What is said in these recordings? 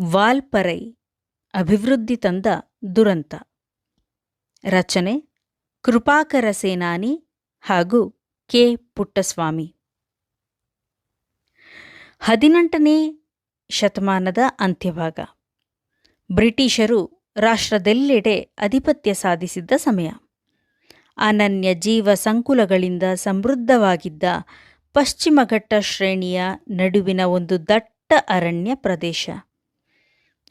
ವಾಲ್ಪರೈ ಅಭಿವೃದ್ಧಿ ತಂದ ದುರಂತ. ರಚನೆ ಕೃಪಾಕರ ಸೇನಾನಿ ಹಾಗೂ ಕೆ. ಪುಟ್ಟಸ್ವಾಮಿ. ಹದಿನೆಂಟನೇ ಶತಮಾನದ ಅಂತ್ಯಭಾಗ. ಬ್ರಿಟಿಷರು ರಾಷ್ಟ್ರದೆಲ್ಲೆಡೆ ಅಧಿಪತ್ಯ ಸಾಧಿಸಿದ್ದ ಸಮಯ. ಅನನ್ಯ ಜೀವ ಸಂಕುಲಗಳಿಂದ ಸಮೃದ್ಧವಾಗಿದ್ದ ಪಶ್ಚಿಮಘಟ್ಟ ಶ್ರೇಣಿಯ ನಡುವಿನ ಒಂದು ದಟ್ಟ ಅರಣ್ಯ ಪ್ರದೇಶ.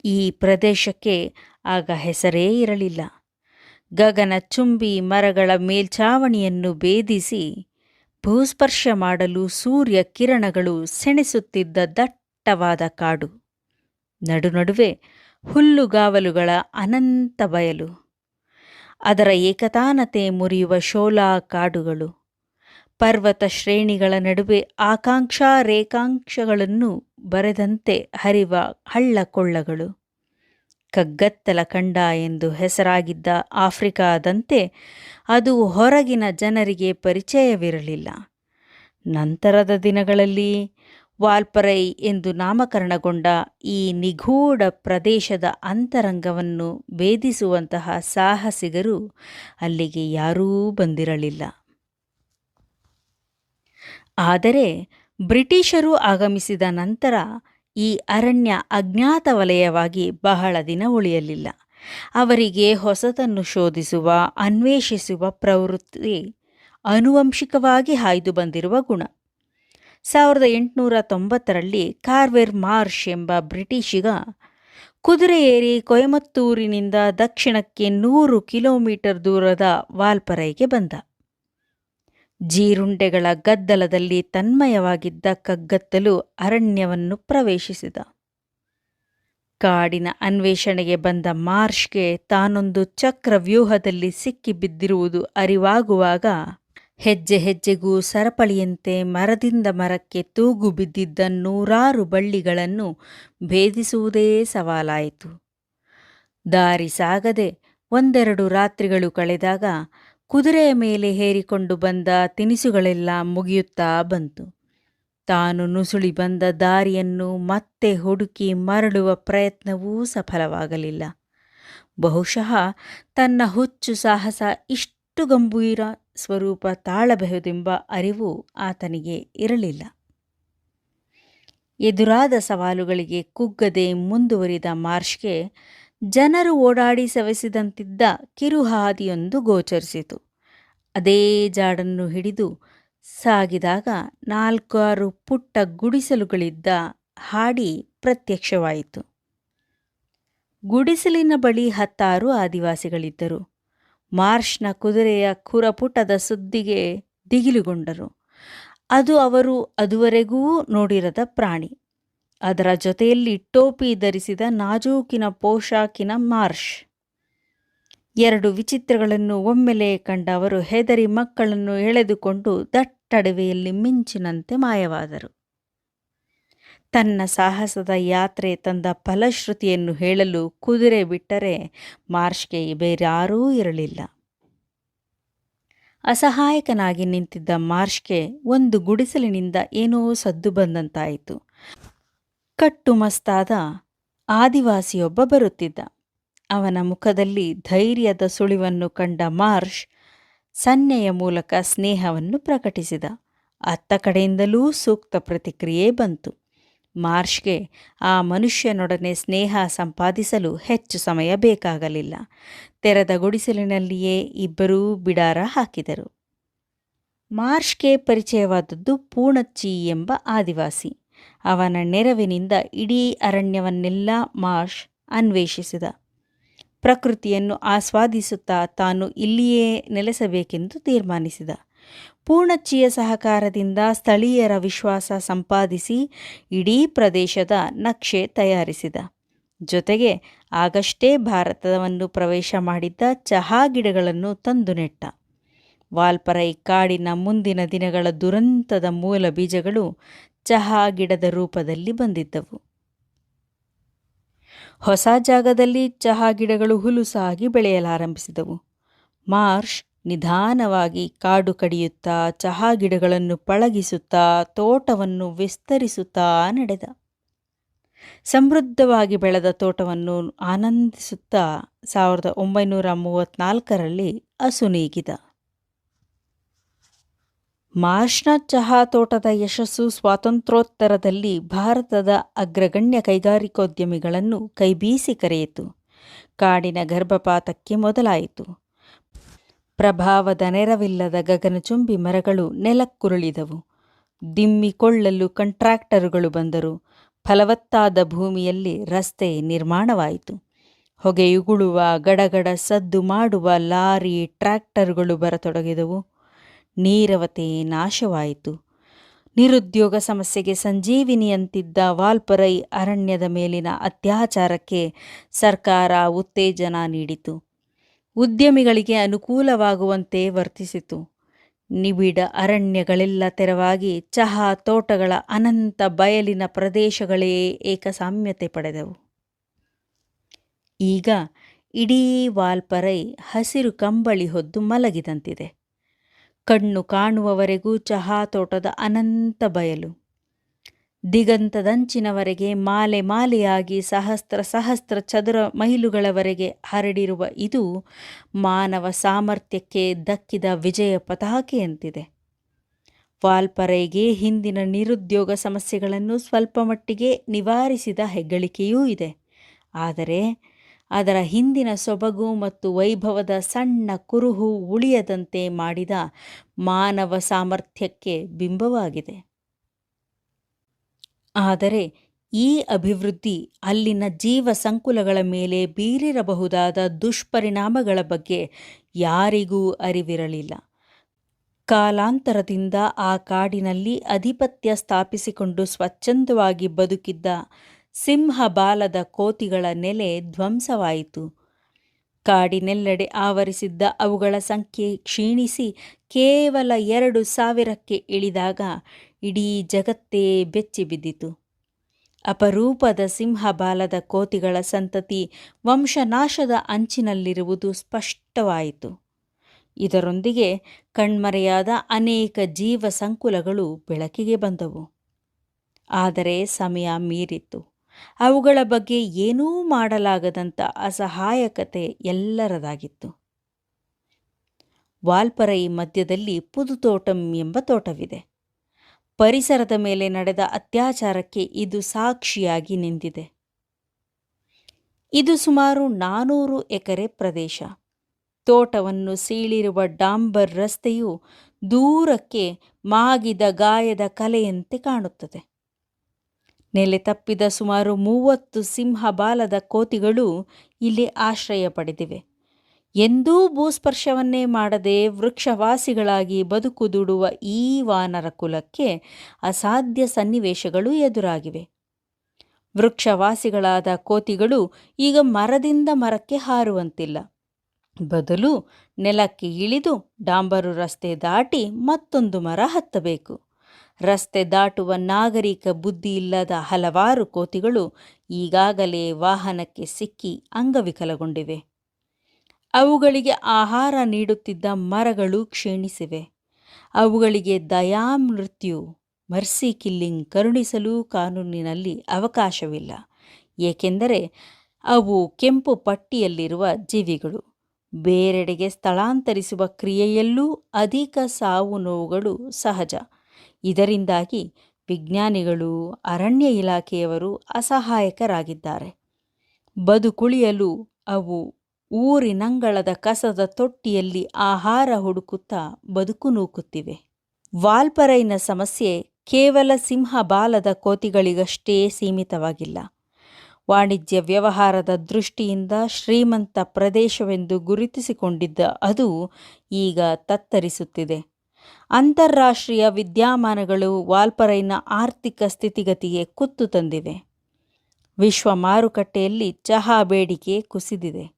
ಈ ಪ್ರದೇಶಕ್ಕೆ ಆಗ ಹೆಸರೇ ಇರಲಿಲ್ಲ. ಗಗನ ಚುಂಬಿ ಮರಗಳ ಮೇಲ್ಛಾವಣಿಯನ್ನು ಭೇದಿಸಿ ಭೂಸ್ಪರ್ಶ ಮಾಡಲು ಸೂರ್ಯ ಕಿರಣಗಳು ಸೆಣಸುತ್ತಿದ್ದ ದಟ್ಟವಾದ ಕಾಡು. ನಡುನಡುವೆ ಹುಲ್ಲುಗಾವಲುಗಳ ಅನಂತ ಬಯಲು. ಅದರ ಏಕತಾನತೆ ಮುರಿಯುವ ಶೋಲಾ ಕಾಡುಗಳು. ಪರ್ವತ ಶ್ರೇಣಿಗಳ ನಡುವೆ ಆಕಾಂಕ್ಷಾ ರೇಖಾಂಕ್ಷಗಳನ್ನು ಬರೆದಂತೆ ಹರಿವ ಹಳ್ಳಕೊಳ್ಳಗಳು. ಕಗ್ಗತ್ತಲ ಕಂಡ ಎಂದು ಹೆಸರಾಗಿದ್ದ ಆಫ್ರಿಕಾದಂತೆ ಅದು ಹೊರಗಿನ ಜನರಿಗೆ ಪರಿಚಯವಿರಲಿಲ್ಲ. ನಂತರದ ದಿನಗಳಲ್ಲಿ ವಾಲ್ಪರೈ ಎಂದು ನಾಮಕರಣಗೊಂಡ ಈ ನಿಗೂಢ ಪ್ರದೇಶದ ಅಂತರಂಗವನ್ನು ಭೇದಿಸುವಂತಹ ಸಾಹಸಿಗರು ಅಲ್ಲಿಗೆ ಯಾರೂ ಬಂದಿರಲಿಲ್ಲ. ಆದರೆ ಬ್ರಿಟಿಷರು ಆಗಮಿಸಿದ ನಂತರ ಈ ಅರಣ್ಯ ಅಜ್ಞಾತ ವಲಯವಾಗಿ ಬಹಳ ದಿನ ಉಳಿಯಲಿಲ್ಲ. ಅವರಿಗೆ ಹೊಸತನ್ನು ಶೋಧಿಸುವ, ಅನ್ವೇಷಿಸುವ ಪ್ರವೃತ್ತಿ ಆನುವಂಶಿಕವಾಗಿ ಹಾಯ್ದು ಬಂದಿರುವ ಗುಣ. ಸಾವಿರದ ಎಂಟುನೂರ ತೊಂಬತ್ತರಲ್ಲಿ ಕಾರ್ವೆರ್ ಮಾರ್ಷ್ ಎಂಬ ಬ್ರಿಟಿಷಿಗ ಕುದುರೆ ಕೊಯಮತ್ತೂರಿನಿಂದ ದಕ್ಷಿಣಕ್ಕೆ ನೂರು ಕಿಲೋಮೀಟರ್ ದೂರದ ವಾಲ್ಪರೈಗೆ ಬಂದ. ಜೀರುಂಡೆಗಳ ಗದ್ದಲದಲ್ಲಿ ತನ್ಮಯವಾಗಿದ್ದ ಕಗ್ಗತ್ತಲು ಅರಣ್ಯವನ್ನು ಪ್ರವೇಶಿಸಿದ. ಕಾಡಿನ ಅನ್ವೇಷಣೆಗೆ ಬಂದ ಮಾರ್ಷ್ಗೆ ತಾನೊಂದು ಚಕ್ರವ್ಯೂಹದಲ್ಲಿ ಸಿಕ್ಕಿಬಿದ್ದಿರುವುದು ಅರಿವಾಗುವಾಗ ಹೆಜ್ಜೆ ಹೆಜ್ಜೆಗೂ ಸರಪಳಿಯಂತೆ ಮರದಿಂದ ಮರಕ್ಕೆ ತೂಗು ಬಿದ್ದಿದ್ದ ನೂರಾರು ಬಳ್ಳಿಗಳನ್ನು ಭೇದಿಸುವುದೇ ಸವಾಲಾಯಿತು. ದಾರಿ ಸಾಗದೆ ಒಂದೆರಡು ರಾತ್ರಿಗಳು ಕಳೆದಾಗ ಕುದುರೆಯ ಮೇಲೆ ಹೇರಿಕೊಂಡು ಬಂದ ತಿನಿಸುಗಳೆಲ್ಲ ಮುಗಿಯುತ್ತಾ ಬಂತು. ತಾನು ನುಸುಳಿ ಬಂದ ದಾರಿಯನ್ನು ಮತ್ತೆ ಹುಡುಕಿ ಮರಳುವ ಪ್ರಯತ್ನವೂ ಸಫಲವಾಗಲಿಲ್ಲ. ಬಹುಶಃ ತನ್ನ ಹುಚ್ಚು ಸಾಹಸ ಇಷ್ಟು ಗಂಭೀರ ಸ್ವರೂಪ ತಾಳಬಹುದೆಂಬ ಅರಿವು ಆತನಿಗೆ ಇರಲಿಲ್ಲ. ಎದುರಾದ ಸವಾಲುಗಳಿಗೆ ಕುಗ್ಗದೆ ಮುಂದುವರಿದ ಮಾರ್ಷ್ಗೆ ಜನರು ಓಡಾಡಿ ಸವೆಸಿದಂತಿದ್ದ ಕಿರುಹಾದಿಯೊಂದು ಗೋಚರಿಸಿತು. ಅದೇ ಜಾಡನ್ನು ಹಿಡಿದು ಸಾಗಿದಾಗ ನಾಲ್ಕಾರು ಪುಟ್ಟ ಗುಡಿಸಲುಗಳಿದ್ದ ಹಾಡಿ ಪ್ರತ್ಯಕ್ಷವಾಯಿತು. ಗುಡಿಸಲಿನ ಬಳಿ ಹತ್ತಾರು ಆದಿವಾಸಿಗಳಿದ್ದರು. ಮಾರ್ಷ್ನ ಕುದುರೆಯ ಕುರಪುಟದ ಸುದ್ದಿಗೆ ದಿಗಿಲುಗೊಂಡರು. ಅದು ಅವರು ಅದುವರೆಗೂ ನೋಡಿರದ ಪ್ರಾಣಿ. ಅದರ ಜೊತೆಯಲ್ಲಿ ಟೋಪಿ ಧರಿಸಿದ ನಾಜೂಕಿನ ಪೋಷಾಕಿನ ಮಾರ್ಷ್. ಎರಡು ವಿಚಿತ್ರಗಳನ್ನು ಒಮ್ಮೆಲೆ ಕಂಡ ಅವರು ಹೆದರಿ ಮಕ್ಕಳನ್ನು ಎಳೆದುಕೊಂಡು ದಟ್ಟಡವೆಯಲ್ಲಿ ಮಿಂಚಿನಂತೆ ಮಾಯವಾದರು. ತನ್ನ ಸಾಹಸದ ಯಾತ್ರೆ ತಂದ ಫಲಶ್ರುತಿಯನ್ನು ಹೇಳಲು ಕುದುರೆ ಬಿಟ್ಟರೆ ಮಾರ್ಷ್ಗೆ ಬೇರಾರೂ ಇರಲಿಲ್ಲ. ಅಸಹಾಯಕನಾಗಿ ನಿಂತಿದ್ದ ಮಾರ್ಷ್ಗೆ ಒಂದು ಗುಡಿಸಲಿನಿಂದ ಏನೋ ಸದ್ದು ಬಂದಂತಾಯಿತು. ಕಟ್ಟುಮಸ್ತಾದ ಆದಿವಾಸಿಯೊಬ್ಬ ಬರುತ್ತಿದ್ದ. ಅವನ ಮುಖದಲ್ಲಿ ಧೈರ್ಯದ ಸುಳಿವನ್ನು ಕಂಡ ಮಾರ್ಷ್ ಸನ್ನೆಯ ಮೂಲಕ ಸ್ನೇಹವನ್ನು ಪ್ರಕಟಿಸಿದ. ಅತ್ತ ಕಡೆಯಿಂದಲೂ ಸೂಕ್ತ ಪ್ರತಿಕ್ರಿಯೆ ಬಂತು. ಮಾರ್ಷ್ಗೆ ಆ ಮನುಷ್ಯನೊಡನೆ ಸ್ನೇಹ ಸಂಪಾದಿಸಲು ಹೆಚ್ಚು ಸಮಯ ಬೇಕಾಗಲಿಲ್ಲ. ತೆರೆದ ಗುಡಿಸಲಿನಲ್ಲಿಯೇ ಇಬ್ಬರೂ ಬಿಡಾರ ಹಾಕಿದರು. ಮಾರ್ಷ್ಗೆ ಪರಿಚಯವಾದದ್ದು ಪೂಣಚ್ಚಿ ಎಂಬ ಆದಿವಾಸಿ. ಅವನ ನೆರವಿನಿಂದ ಇಡೀ ಅರಣ್ಯವನ್ನೆಲ್ಲ ಮಾರ್ಷ್ ಅನ್ವೇಷಿಸಿದ. ಪ್ರಕೃತಿಯನ್ನು ಆಸ್ವಾದಿಸುತ್ತಾ ತಾನು ಇಲ್ಲಿಯೇ ನೆಲೆಸಬೇಕೆಂದು ತೀರ್ಮಾನಿಸಿದ. ಪೂರ್ಣಚ್ಚಿಯ ಸಹಕಾರದಿಂದ ಸ್ಥಳೀಯರ ವಿಶ್ವಾಸ ಸಂಪಾದಿಸಿ ಇಡೀ ಪ್ರದೇಶದ ನಕ್ಷೆ ತಯಾರಿಸಿದ. ಜೊತೆಗೆ ಆಗಷ್ಟೇ ಭಾರತವನ್ನು ಪ್ರವೇಶ ಮಾಡಿದ್ದ ಚಹಾ ಗಿಡಗಳನ್ನು ತಂದು ನೆಟ್ಟ. ವಾಲ್ಪರೈ ಕಾಡಿನ ಮುಂದಿನ ದಿನಗಳ ದುರಂತದ ಮೂಲ ಬೀಜಗಳು ಚಹಾ ಗಿಡದ ರೂಪದಲ್ಲಿ ಬಂದಿದ್ದವು. ಹೊಸ ಜಾಗದಲ್ಲಿ ಚಹಾ ಗಿಡಗಳು ಹುಲುಸಾಗಿ ಬೆಳೆಯಲಾರಂಭಿಸಿದವು. ಮಾರ್ಷ್ ನಿಧಾನವಾಗಿ ಕಾಡು ಕಡಿಯುತ್ತಾ ಚಹಾ ಗಿಡಗಳನ್ನು ಪಳಗಿಸುತ್ತಾ ತೋಟವನ್ನು ವಿಸ್ತರಿಸುತ್ತಾ ನಡೆದ. ಸಮೃದ್ಧವಾಗಿ ಬೆಳೆದ ತೋಟವನ್ನು ಆನಂದಿಸುತ್ತಾ ಸಾವಿರದ ಒಂಬೈನೂರ ಮೂವತ್ತ್ನಾಲ್ಕರಲ್ಲಿ ಅಸುನೀಗಿದ ಮಾರ್ಷ್ನ ಚಹಾ ತೋಟದ ಯಶಸ್ಸು ಸ್ವಾತಂತ್ರ್ಯೋತ್ತರದಲ್ಲಿ ಭಾರತದ ಅಗ್ರಗಣ್ಯ ಕೈಗಾರಿಕೋದ್ಯಮಿಗಳನ್ನು ಕೈಬೀಸಿ ಕರೆಯಿತು. ಕಾಡಿನ ಗರ್ಭಪಾತಕ್ಕೆ ಮೊದಲಾಯಿತು. ಪ್ರಭಾವದ ನೆರವಿಲ್ಲದ ಗಗನಚುಂಬಿ ಮರಗಳು ನೆಲಕ್ಕುರುಳಿದವು. ದಿಮ್ಮಿಕೊಳ್ಳಲು ಕಂಟ್ರಾಕ್ಟರುಗಳು ಬಂದರು. ಫಲವತ್ತಾದ ಭೂಮಿಯಲ್ಲಿ ರಸ್ತೆ ನಿರ್ಮಾಣವಾಯಿತು. ಹೊಗೆಯುಗುಳುವ ಗಡಗಡ ಸದ್ದು ಮಾಡುವ ಲಾರಿ ಟ್ರ್ಯಾಕ್ಟರುಗಳು ಬರತೊಡಗಿದವು. ನೀರವತೆ ನಾಶವಾಯಿತು. ನಿರುದ್ಯೋಗ ಸಮಸ್ಯೆಗೆ ಸಂಜೀವಿನಿಯಂತಿದ್ದ ವಾಲ್ಪರೈ ಅರಣ್ಯದ ಮೇಲಿನ ಅತ್ಯಾಚಾರಕ್ಕೆ ಸರ್ಕಾರ ಉತ್ತೇಜನ ನೀಡಿತು. ಉದ್ಯಮಿಗಳಿಗೆ ಅನುಕೂಲವಾಗುವಂತೆ ವರ್ತಿಸಿತು. ನಿಬಿಡ ಅರಣ್ಯಗಳೆಲ್ಲ ತೆರವಾಗಿ ಚಹಾ ತೋಟಗಳ ಅನಂತ ಬಯಲಿನ ಪ್ರದೇಶಗಳೇ ಏಕಸಾಮ್ಯತೆ ಪಡೆದವು. ಈಗ ಇಡೀ ವಾಲ್ಪರೈ ಹಸಿರು ಕಂಬಳಿ ಹೊದ್ದು ಮಲಗಿದಂತಿದೆ. ಕಣ್ಣು ಕಾಣುವವರೆಗೂ ಚಹಾ ತೋಟದ ಅನಂತ ಬಯಲು. ದಿಗಂತದಂಚಿನವರೆಗೆ ಮಾಲೆ ಮಾಲೆಯಾಗಿ ಸಹಸ್ರ ಸಹಸ್ರ ಚದುರ ಮೈಲುಗಳವರೆಗೆ ಹರಡಿರುವ ಇದು ಮಾನವ ಸಾಮರ್ಥ್ಯಕ್ಕೆ ದಕ್ಕಿದ ವಿಜಯ ಪತಾಕೆಯಂತಿದೆ ವಾಲ್ಪರೈಗೆ ಹಿಂದಿನ ನಿರುದ್ಯೋಗ ಸಮಸ್ಯೆಗಳನ್ನು ಸ್ವಲ್ಪ ಮಟ್ಟಿಗೆ ನಿವಾರಿಸಿದ ಹೆಗ್ಗಳಿಕೆಯೂ ಇದೆ. ಆದರೆ ಅದರ ಹಿಂದಿನ ಸೊಬಗು ಮತ್ತು ವೈಭವದ ಸಣ್ಣ ಕುರುಹು ಉಳಿಯದಂತೆ ಮಾಡಿದ ಮಾನವ ಸಾಮರ್ಥ್ಯಕ್ಕೆ ಬಿಂಬವಾಗಿದೆ. ಆದರೆ ಈ ಅಭಿವೃದ್ಧಿ ಅಲ್ಲಿನ ಜೀವ ಸಂಕುಲಗಳ ಮೇಲೆ ಬೀರಿರಬಹುದಾದ ದುಷ್ಪರಿಣಾಮಗಳ ಬಗ್ಗೆ ಯಾರಿಗೂ ಅರಿವಿರಲಿಲ್ಲ. ಕಾಲಾಂತರದಿಂದ ಆ ಕಾಡಿನಲ್ಲಿ ಅಧಿಪತ್ಯ ಸ್ಥಾಪಿಸಿಕೊಂಡು ಸ್ವಚ್ಛಂದವಾಗಿ ಬದುಕಿದ್ದ ಸಿಂಹಬಾಲದ ಕೋತಿಗಳ ನೆಲೆ ಧ್ವಂಸವಾಯಿತು. ಕಾಡಿನೆಲ್ಲೆಡೆ ಆವರಿಸಿದ್ದ ಅವುಗಳ ಸಂಖ್ಯೆ ಕ್ಷೀಣಿಸಿ ಕೇವಲ ಎರಡು ಸಾವಿರಕ್ಕೆ ಇಳಿದಾಗ ಇಡೀ ಜಗತ್ತೇ ಬೆಚ್ಚಿಬಿದ್ದಿತು. ಅಪರೂಪದ ಸಿಂಹಬಾಲದ ಕೋತಿಗಳ ಸಂತತಿ ವಂಶನಾಶದ ಅಂಚಿನಲ್ಲಿರುವುದು ಸ್ಪಷ್ಟವಾಯಿತು. ಇದರೊಂದಿಗೆ ಕಣ್ಮರೆಯಾದ ಅನೇಕ ಜೀವ ಸಂಕುಲಗಳು ಬೆಳಕಿಗೆ ಬಂದವು. ಆದರೆ ಸಮಯ ಮೀರಿತ್ತು. ಅವುಗಳ ಬಗ್ಗೆ ಏನೂ ಮಾಡಲಾಗದಂಥ ಅಸಹಾಯಕತೆ ಎಲ್ಲರದಾಗಿತ್ತು. ವಾಲ್ಪರೈ ಮಧ್ಯದಲ್ಲಿ ಪುದುತೋಟಂ ಎಂಬ ತೋಟವಿದೆ. ಪರಿಸರದ ಮೇಲೆ ನಡೆದ ಅತ್ಯಾಚಾರಕ್ಕೆ ಇದು ಸಾಕ್ಷಿಯಾಗಿ ನಿಂತಿದೆ. ಇದು ಸುಮಾರು ನಾನೂರು ಎಕರೆ ಪ್ರದೇಶ. ತೋಟವನ್ನು ಸೀಳಿರುವ ಡಾಂಬರ್ ರಸ್ತೆಯು ದೂರಕ್ಕೆ ಮಾಗಿದ ಗಾಯದ ಕಲೆಯಂತೆ ಕಾಣುತ್ತದೆ. ನೆಲೆ ತಪ್ಪಿದ ಸುಮಾರು ಮೂವತ್ತು ಸಿಂಹ ಬಾಲದ ಕೋತಿಗಳು ಇಲ್ಲಿ ಆಶ್ರಯ ಪಡೆದಿವೆ. ಎಂದೂ ಭೂಸ್ಪರ್ಶವನ್ನೇ ಮಾಡದೆ ವೃಕ್ಷವಾಸಿಗಳಾಗಿ ಬದುಕುದುಡುವ ಈ ವಾನರ ಕುಲಕ್ಕೆ ಅಸಾಧ್ಯ ಸನ್ನಿವೇಶಗಳು ಎದುರಾಗಿವೆ. ವೃಕ್ಷವಾಸಿಗಳಾದ ಕೋತಿಗಳು ಈಗ ಮರದಿಂದ ಮರಕ್ಕೆ ಹಾರುವಂತಿಲ್ಲ. ಬದಲು ನೆಲಕ್ಕೆ ಇಳಿದು ಡಾಂಬರು ರಸ್ತೆ ದಾಟಿ ಮತ್ತೊಂದು ಮರ ಹತ್ತಬೇಕು. ರಸ್ತೆ ದಾಟುವ ನಾಗರಿಕ ಬುದ್ಧಿ ಇಲ್ಲದ ಹಲವಾರು ಕೋತಿಗಳು ಈಗಾಗಲೇ ವಾಹನಕ್ಕೆ ಸಿಕ್ಕಿ ಅಂಗವಿಕಲಗೊಂಡಿವೆ. ಅವುಗಳಿಗೆ ಆಹಾರ ನೀಡುತ್ತಿದ್ದ ಮರಗಳು ಕ್ಷೀಣಿಸಿವೆ. ಅವುಗಳಿಗೆ ದಯಾಮೃತ್ಯು, ಮರ್ಸಿ ಕಿಲ್ಲಿಂಗ್ ಕರುಣಿಸಲು ಕಾನೂನಿನಲ್ಲಿ ಅವಕಾಶವಿಲ್ಲ. ಏಕೆಂದರೆ ಅವು ಕೆಂಪು ಪಟ್ಟಿಯಲ್ಲಿರುವ ಜೀವಿಗಳು. ಬೇರೆಡೆಗೆ ಸ್ಥಳಾಂತರಿಸುವ ಕ್ರಿಯೆಯಲ್ಲೂ ಅಧಿಕ ಸಾವು ನೋವುಗಳು ಸಹಜ. ಇದರಿಂದಾಗಿ ವಿಜ್ಞಾನಿಗಳು ಅರಣ್ಯ ಇಲಾಖೆಯವರು ಅಸಹಾಯಕರಾಗಿದ್ದಾರೆ. ಬದುಕುಳಿಯಲು ಅವು ಊರಿನಂಗಳದ ಕಸದ ತೊಟ್ಟಿಯಲ್ಲಿ ಆಹಾರ ಹುಡುಕುತ್ತಾ ಬದುಕು ನೂಕುತ್ತಿವೆ. ವಾಲ್ಪರೈನ ಸಮಸ್ಯೆ ಕೇವಲ ಸಿಂಹ ಬಾಲದ ಕೋತಿಗಳಿಗಷ್ಟೇ ಸೀಮಿತವಾಗಿಲ್ಲ. ವಾಣಿಜ್ಯ ವ್ಯವಹಾರದ ದೃಷ್ಟಿಯಿಂದ ಶ್ರೀಮಂತ ಪ್ರದೇಶವೆಂದು ಗುರುತಿಸಿಕೊಂಡಿದ್ದ ಅದು ಈಗ ತತ್ತರಿಸುತ್ತಿದೆ. ಅಂತಾರಾಷ್ಟ್ರೀಯ ವಿದ್ಯಮಾನಗಳು ವಾಲ್ಪರೈನ ಆರ್ಥಿಕ ಸ್ಥಿತಿಗತಿಗೆ ಕುತ್ತು ತಂದಿವೆ. ವಿಶ್ವ ಮಾರುಕಟ್ಟೆಯಲ್ಲಿ ಚಹಾ ಬೇಡಿಕೆ ಕುಸಿದಿದೆ.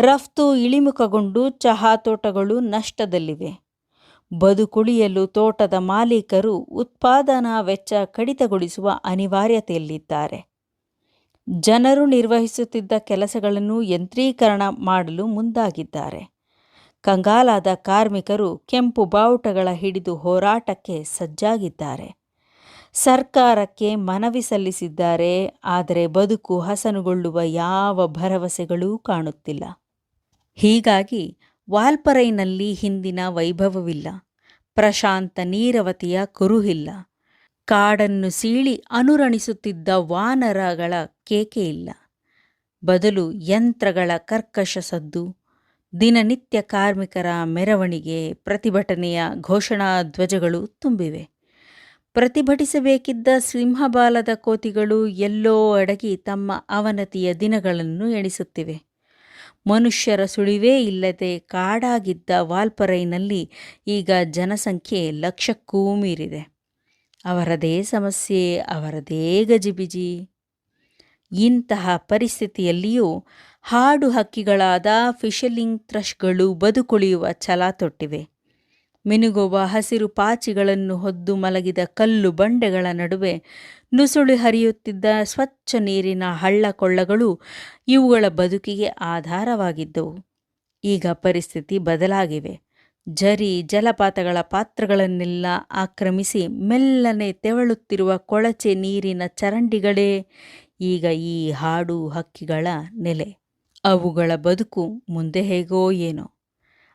ರಫ್ತು ಇಳಿಮುಖಗೊಂಡು ಚಹಾ ತೋಟಗಳು ನಷ್ಟದಲ್ಲಿವೆ. ಬದುಕುಳಿಯಲು ತೋಟದ ಮಾಲೀಕರು ಉತ್ಪಾದನಾ ವೆಚ್ಚ ಕಡಿತಗೊಳಿಸುವ ಅನಿವಾರ್ಯತೆಯಲ್ಲಿದ್ದಾರೆ. ಜನರು ನಿರ್ವಹಿಸುತ್ತಿದ್ದ ಕೆಲಸಗಳನ್ನು ಯಂತ್ರೀಕರಣ ಮಾಡಲು ಮುಂದಾಗಿದ್ದಾರೆ. ಕಂಗಾಲಾದ ಕಾರ್ಮಿಕರು ಕೆಂಪು ಬಾವುಟಗಳ ಹಿಡಿದು ಹೋರಾಟಕ್ಕೆ ಸಜ್ಜಾಗಿದ್ದಾರೆ. ಸರ್ಕಾರಕ್ಕೆ ಮನವಿ ಸಲ್ಲಿಸಿದ್ದಾರೆ, ಆದರೆ ಬದುಕು ಹಸನುಗೊಳ್ಳುವ ಯಾವ ಭರವಸೆಗಳೂ ಕಾಣುತ್ತಿಲ್ಲ. ಹೀಗಾಗಿ ವಾಲ್ಪರೈನಲ್ಲಿ ಹಿಂದಿನ ವೈಭವವಿಲ್ಲ. ಪ್ರಶಾಂತ ನೀರವತಿಯ ಕುರುಹಿಲ್ಲ. ಕಾಡನ್ನು ಸೀಳಿ ಅನುರಣಿಸುತ್ತಿದ್ದ ವಾನರಗಳ ಕೇಕೆಯಿಲ್ಲ ಬದಲು ಯಂತ್ರಗಳ ಕರ್ಕಶ ಸದ್ದು ದಿನನಿತ್ಯ ಕಾರ್ಮಿಕರ ಮೆರವಣಿಗೆ, ಪ್ರತಿಭಟನೆಯ ಘೋಷಣಾ ಧ್ವಜಗಳು ತುಂಬಿವೆ. ಪ್ರತಿಭಟಿಸಬೇಕಿದ್ದ ಸಿಂಹಬಾಲದ ಕೋತಿಗಳು ಎಲ್ಲೋ ಅಡಗಿ ತಮ್ಮ ಅವನತಿಯ ದಿನಗಳನ್ನು ಎಣಿಸುತ್ತಿವೆ. ಮನುಷ್ಯರ ಸುಳಿವೇ ಇಲ್ಲದೆ ಕಾಡಾಗಿದ್ದ ವಾಲ್ಪರೈನಲ್ಲಿ ಈಗ ಜನಸಂಖ್ಯೆ ಲಕ್ಷಕ್ಕೂ ಮೀರಿದೆ. ಅವರದೇ ಸಮಸ್ಯೆ, ಅವರದೇ ಗಜಿಬಿಜಿ. ಇಂತಹ ಪರಿಸ್ಥಿತಿಯಲ್ಲಿಯೂ ಹಾಡು ಹಕ್ಕಿಗಳಾದ ಫಿಶಲಿಂಗ್ ಥ್ರಶ್ಗಳು ಬದುಕುಳಿಯುವ ಛಲ ತೊಟ್ಟಿವೆ. ಮಿನುಗುವ ಹಸಿರು ಪಾಚಿಗಳನ್ನು ಹೊದ್ದು ಮಲಗಿದ ಕಲ್ಲು ಬಂಡೆಗಳ ನಡುವೆ ನುಸುಳಿ ಹರಿಯುತ್ತಿದ್ದ ಸ್ವಚ್ಛ ನೀರಿನ ಹಳ್ಳ ಕೊಳ್ಳಗಳು ಇವುಗಳ ಬದುಕಿಗೆ ಆಧಾರವಾಗಿದ್ದವು. ಈಗ ಪರಿಸ್ಥಿತಿ ಬದಲಾಗಿವೆ. ಜರಿ ಜಲಪಾತಗಳ ಪಾತ್ರಗಳನ್ನೆಲ್ಲ ಆಕ್ರಮಿಸಿ ಮೆಲ್ಲನೆ ತೆವಳುತ್ತಿರುವ ಕೊಳಚೆ ನೀರಿನ ಚರಂಡಿಗಳೇ ಈಗ ಈ ಹಾಡು ಹಕ್ಕಿಗಳ ನೆಲೆ. ಅವುಗಳ ಬದುಕು ಮುಂದೆ ಹೇಗೋ ಏನೋ.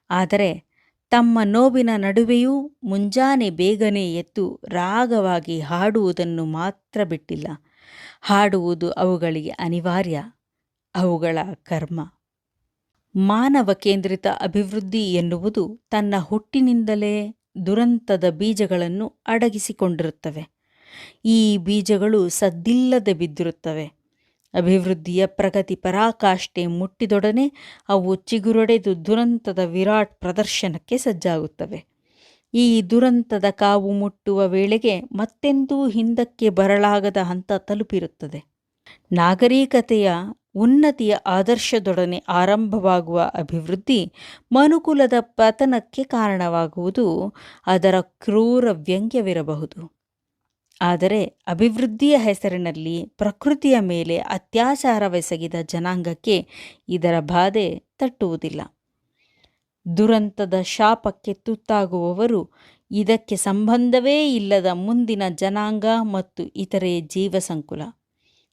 ಆದರೆ ತಮ್ಮ ನೋವಿನ ನಡುವೆಯೂ ಮುಂಜಾನೆ ಬೇಗನೆ ಎದ್ದು ರಾಗವಾಗಿ ಹಾಡುವುದನ್ನು ಮಾತ್ರ ಬಿಟ್ಟಿಲ್ಲ. ಹಾಡುವುದು ಅವುಗಳಿಗೆ ಅನಿವಾರ್ಯ. ಅವುಗಳ ಕರ್ಮ. ಮಾನವ ಕೇಂದ್ರಿತ ಅಭಿವೃದ್ಧಿ ಎನ್ನುವುದು ತನ್ನ ಹುಟ್ಟಿನಿಂದಲೇ ದುರಂತದ ಬೀಜಗಳನ್ನು ಅಡಗಿಸಿಕೊಂಡಿರುತ್ತವೆ. ಈ ಬೀಜಗಳು ಸದ್ದಿಲ್ಲದೆ ಬಿದ್ದಿರುತ್ತವೆ. ಅಭಿವೃದ್ಧಿಯ ಪ್ರಗತಿ ಪರಾಕಾಷ್ಠೆ ಮುಟ್ಟಿದೊಡನೆ ಅವು ಚಿಗುರೊಡೆದು ದುರಂತದ ವಿರಾಟ್ ಪ್ರದರ್ಶನಕ್ಕೆ ಸಜ್ಜಾಗುತ್ತವೆ. ಈ ದುರಂತದ ಕಾವು ಮುಟ್ಟುವ ವೇಳೆಗೆ ಮತ್ತೆಂದೂ ಹಿಂದಕ್ಕೆ ಬರಲಾಗದ ಹಂತ ತಲುಪಿರುತ್ತದೆ. ನಾಗರಿಕತೆಯ ಉನ್ನತಿಯ ಆದರ್ಶದೊಡನೆ ಆರಂಭವಾಗುವ ಅಭಿವೃದ್ಧಿ ಮನುಕುಲದ ಪತನಕ್ಕೆ ಕಾರಣವಾಗುವುದು ಅದರ ಕ್ರೂರ ವ್ಯಂಗ್ಯವಿರಬಹುದು. ಆದರೆ ಅಭಿವೃದ್ಧಿಯ ಹೆಸರಿನಲ್ಲಿ ಪ್ರಕೃತಿಯ ಮೇಲೆ ಅತ್ಯಾಚಾರವೆಸಗಿದ ಜನಾಂಗಕ್ಕೆ ಇದರ ಬಾಧೆ ತಟ್ಟುವುದಿಲ್ಲ. ದುರಂತದ ಶಾಪಕ್ಕೆ ತುತ್ತಾಗುವವರು ಇದಕ್ಕೆ ಸಂಬಂಧವೇ ಇಲ್ಲದ ಮುಂದಿನ ಜನಾಂಗ ಮತ್ತು ಇತರೆ ಜೀವಸಂಕುಲ.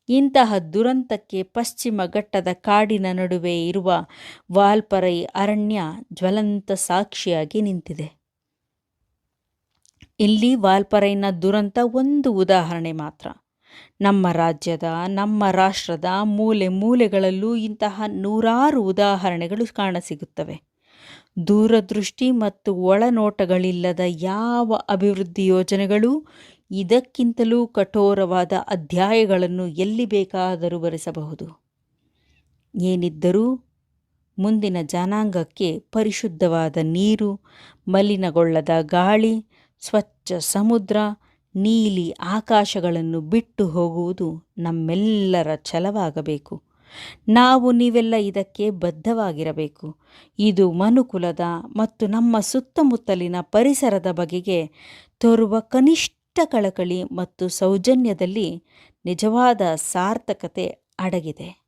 ಇಂತಹ ದುರಂತಕ್ಕೆ ಪಶ್ಚಿಮ ಘಟ್ಟದ ಕಾಡಿನ ನಡುವೆ ಇರುವ ವಾಲ್ಪರೈ ಅರಣ್ಯ ಜ್ವಲಂತ ಸಾಕ್ಷಿಯಾಗಿ ನಿಂತಿದೆ. ಇಲ್ಲಿ ವಾಲ್ಪರೈನ ದುರಂತ ಒಂದು ಉದಾಹರಣೆ ಮಾತ್ರ. ನಮ್ಮ ರಾಜ್ಯದ, ನಮ್ಮ ರಾಷ್ಟ್ರದ ಮೂಲೆ ಮೂಲೆಗಳಲ್ಲೂ ಇಂತಹ ನೂರಾರು ಉದಾಹರಣೆಗಳು ಕಾಣಸಿಗುತ್ತವೆ. ದೂರದೃಷ್ಟಿ ಮತ್ತು ಒಳನೋಟಗಳಿಲ್ಲದ ಯಾವ ಅಭಿವೃದ್ಧಿ ಯೋಜನೆಗಳು ಇದಕ್ಕಿಂತಲೂ ಕಠೋರವಾದ ಅಧ್ಯಾಯಗಳನ್ನು ಎಲ್ಲಿ ಬೇಕಾದರೂ ಬರೆಸಬಹುದು. ಏನಿದ್ದರೂ ಮುಂದಿನ ಜನಾಂಗಕ್ಕೆ ಪರಿಶುದ್ಧವಾದ ನೀರು, ಮಲಿನಗೊಳ್ಳದ ಗಾಳಿ ಸ್ವಚ್ಛ ಸಮುದ್ರ, ನೀಲಿ ಆಕಾಶಗಳನ್ನು ಬಿಟ್ಟು ಹೋಗುವುದು ನಮ್ಮೆಲ್ಲರ ಛಲವಾಗಬೇಕು. ನಾವು ನೀವೆಲ್ಲ ಇದಕ್ಕೆ ಬದ್ಧವಾಗಿರಬೇಕು. ಇದು ಮನುಕುಲದ ಮತ್ತು ನಮ್ಮ ಸುತ್ತಮುತ್ತಲಿನ ಪರಿಸರದ ಬಗೆಗೆ ತೋರುವ ಕನಿಷ್ಠ ಕಳಕಳಿ ಮತ್ತು ಸೌಜನ್ಯದಲ್ಲಿ ನಿಜವಾದ ಸಾರ್ಥಕತೆ ಅಡಗಿದೆ.